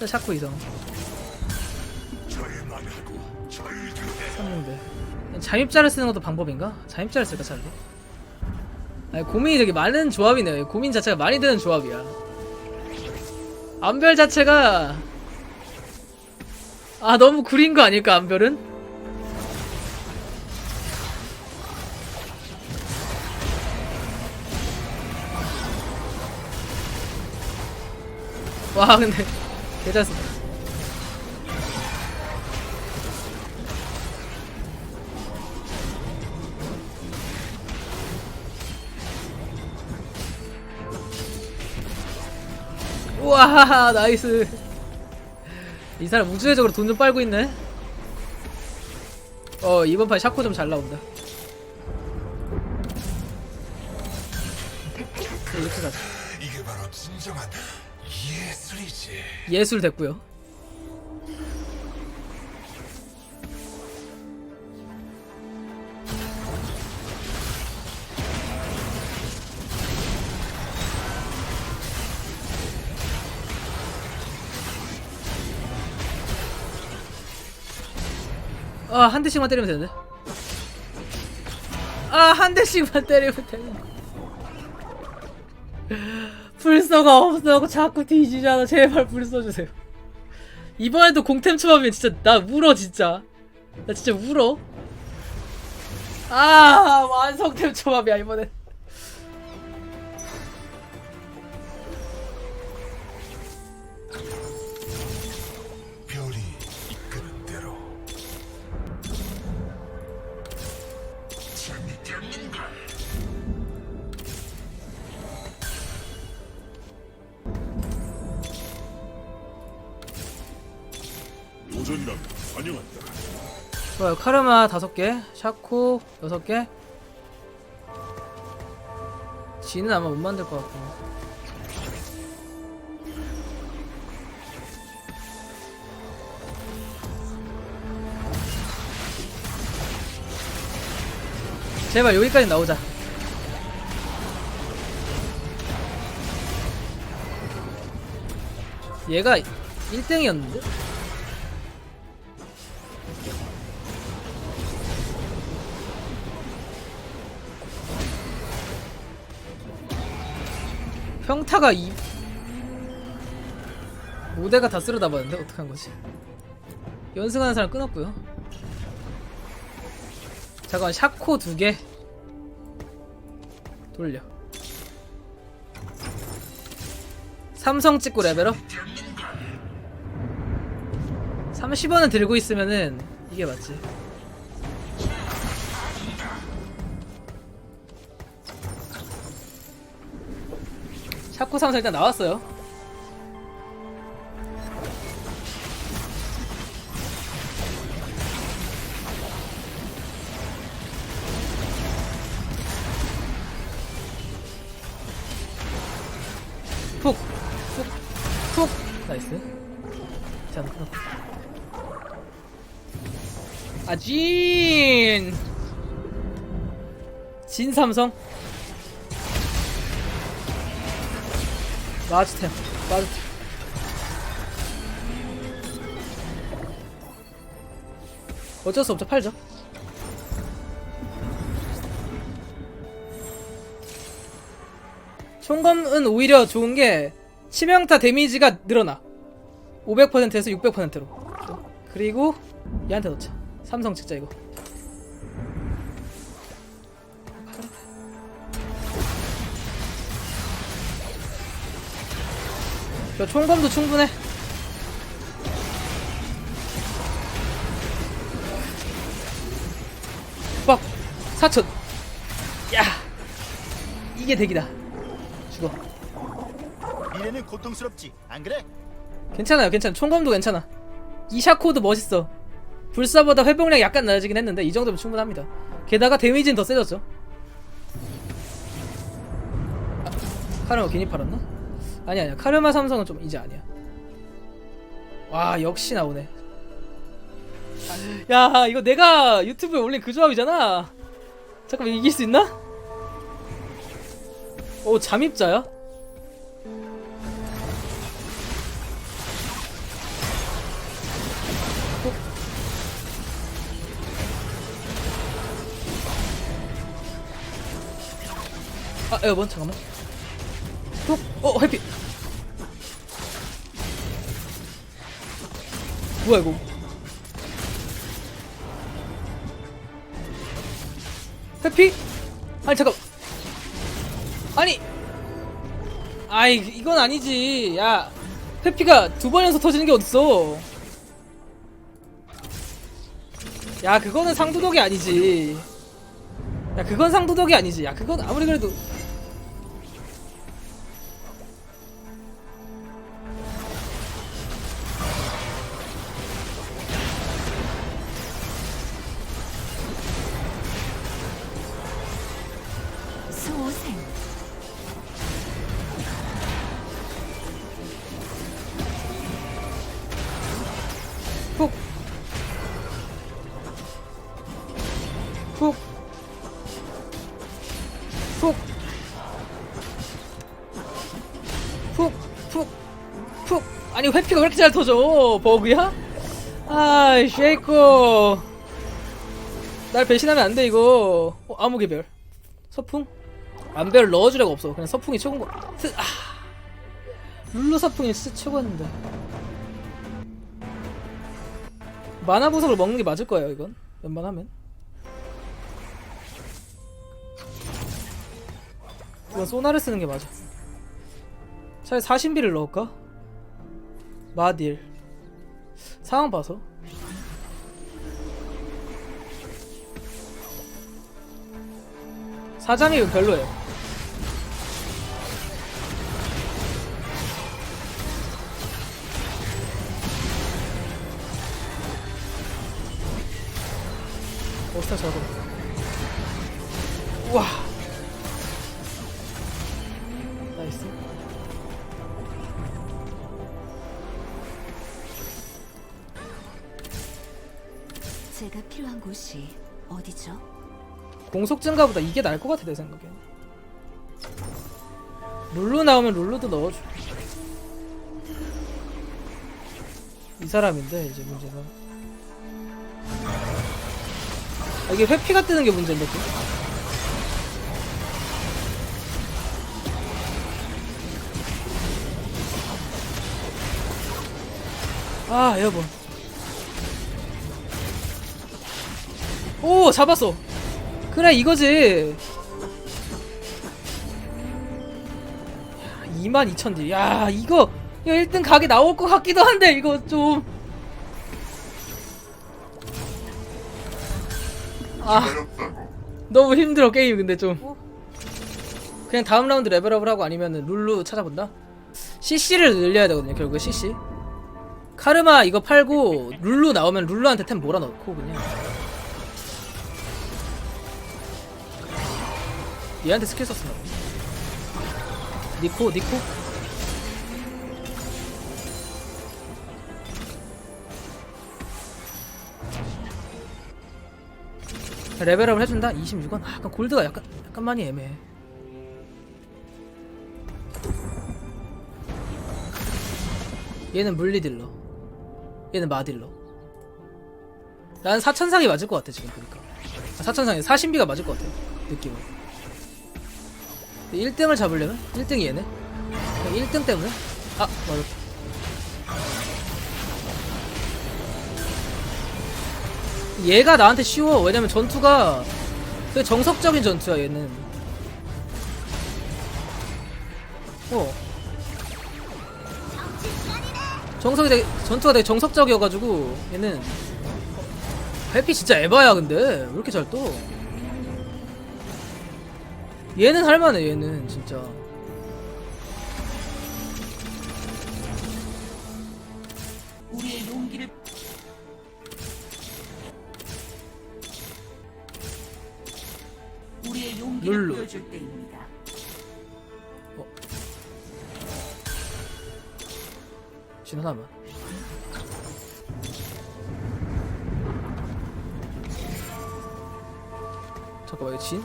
일단 샤코 이성 삼룡대 잠입자를 쓰는 것도 방법인가? 잠입자를 쓸까 차라리? 아니, 고민이 되게 많은 조합이네요 고민 자체가 많이 드는 조합이야 안별 자체가 아 너무 구린 거 아닐까 안별은? 와 근데 썼다. 우와 나이스. 이 사람 우주회적으로 돈 좀 빨고 있네. 어 이번 판 샤코 좀 잘 나온다. 네, 이렇게 가자. 이게 바로 진정한 예술이지. 예술 됐고요 아, 한 대씩만 때리면 되는데. 아, 한 대씩만 때리면 되는데. 불서가 없어. 자꾸 뒤지잖아. 제발 불써 주세요. 이번에도 공템 초밥이면 진짜 나 울어 진짜. 나 진짜 울어. 아, 완성템 초밥이야 이번에. 좋아요. 카르마 다섯 개, 샤코 여섯 개. 지는 아마 못 만들 것 같고. 제발 여기까지 나오자. 얘가 1등이었는데? 평타가 이 5대가 다 쓸어 담았는데 어떡한 거지? 연승하는 사람 끊었고요. 잠깐 샤코 두 개. 돌려. 삼성 찍고 레벨업. 30원은 들고 있으면은 이게 맞지. 샤코 삼성 일단 나왔어요. 푹, 푹, 푹. 나이스. 자, 끊었고. 아, 진! 진 삼성? 마주템, 마주템. 어쩔 수 없죠, 팔죠. 총검은 오히려 좋은 게 치명타 데미지가 늘어나. 500%에서 600%로. 그리고 얘한테 넣자. 삼성 찍자 이거. 저 총검도 충분해. 빡! 4천! 야! 이게 덱이다. 죽어. 미래는 고통스럽지 안 그래? 괜찮아요, 괜찮아. 총검도 괜찮아. 이샤코도 멋있어. 불사보다 회복량 약간 낮아지긴 했는데 이 정도면 충분합니다. 게다가 데미지는 더 세졌죠. 아, 카르마 괜히 팔았나? 아니 아니야 카르마 삼성은 좀 이제 아니야 와 역시 나오네 야 이거 내가 유튜브에 올린 그 조합이잖아 잠깐만 이길 수 있나? 오 잠입자야? 어? 아, 에어번 잠깐만. 톡, 어, 해피. 뭐야 이거? 해피? 아니 잠깐. 아니! 아이 이건 아니지. 야 해피가 두 번 연속 터지는 게 어딨어? 야 그거는 상도덕이 아니지. 야 그건 상도덕이 아니지. 야 그건 아무리 그래도 회피가 왜 이렇게 잘 터져? 버그야? 아, 쉐이코. 날 배신하면 안 돼 이거. 어, 암흑의 별. 서풍? 암별 넣어주려고 없어. 그냥 서풍이 최고인 거. 스, 아. 룰루 서풍이 진짜 최고였는데. 만화 보석을 먹는 게 맞을 거예요 이건 웬만하면 이건 소나를 쓰는 게 맞아 차라리 사신비를 넣을까? 마딜. 상황 봐서. 사장이 별로예요. 오스타 저도 우와 제가 필요한 곳이 어디죠? 공속 증가보다 이게 나을 것 같아 내 생각에. 룰루 나오면 룰루도 넣어줘. 이 사람인데 이제 문제가. 아, 이게 회피가 뜨는 게 문제인데 또? 아, 에어 오, 잡았어. 그래, 이거지. 22,000딜. 야, 이거, 이거 1등 가게 나올 것 같기도 한데, 이거 좀. 아, 너무 힘들어, 게임, 근데 좀. 그냥 다음 라운드 레벨업을 하고 아니면 룰루 찾아본다? CC를 늘려야 되거든요, 결국에 CC. 카르마 이거 팔고 룰루 나오면 룰루한테 템 몰아넣고 그냥 얘한테 스킬 썼으나 니코 니코? 레벨업을 해준다? 26원? 아, 약간 골드가 약간 약간 많이 애매해. 얘는 물리딜러. 얘는 마딜러. 난 사천상이 맞을 것 같아 지금 보니까. 아, 사천상이 사신비가 맞을 것 같아 느낌은 1등을 잡으려면? 1등이 얘네? 1등 때문에? 아 맞았다. 얘가 나한테 쉬워. 왜냐면 전투가 되게 정석적인 전투야 얘는. 어. 정석이 되게 전투가 되게 정석적이어가지고 얘는. 해피 진짜 에바야 근데. 왜 이렇게 잘 떠? 얘는 할만해 얘는 진짜 우리의 용기를 우리의 용기를 룰루. 보여줄 때입니다. 진 하나만 잠깐만 이거 진?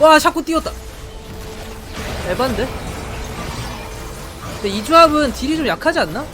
와 샤코 뛰었다 에반데? 근데 이 조합은 딜이 좀 약하지 않나?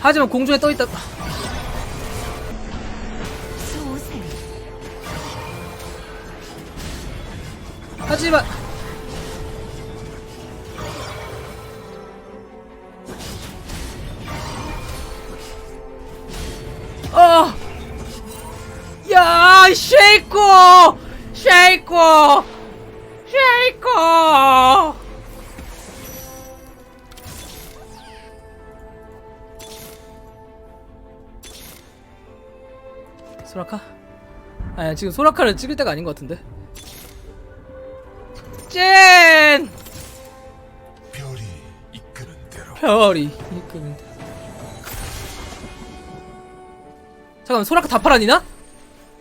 하지만 공중에 떠있다 하지만 쉐이코! 쉐이코! 쉐이코! 소라카? 아야, 지금 소라카를 찍을 때가 아닌 것 같은데. 찐! 별이 이끄는 대로 별이 이끄는 데 잠깐만 소라카 다 팔아니나?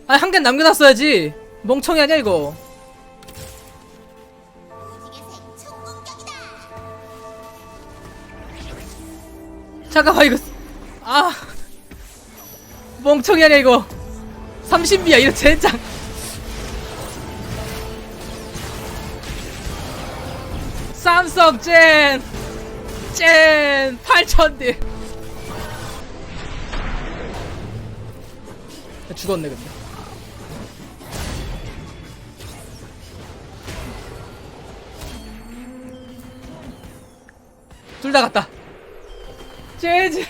아니 한개 남겨놨어야지. 멍청이 아니야 이거? 잠깐만 이거 아 멍청이 아니야 이거. 30미야 이거 젠장. 삼성 젠! 젠! 8천딜. 죽었네 근데 둘 다 갔다. 제제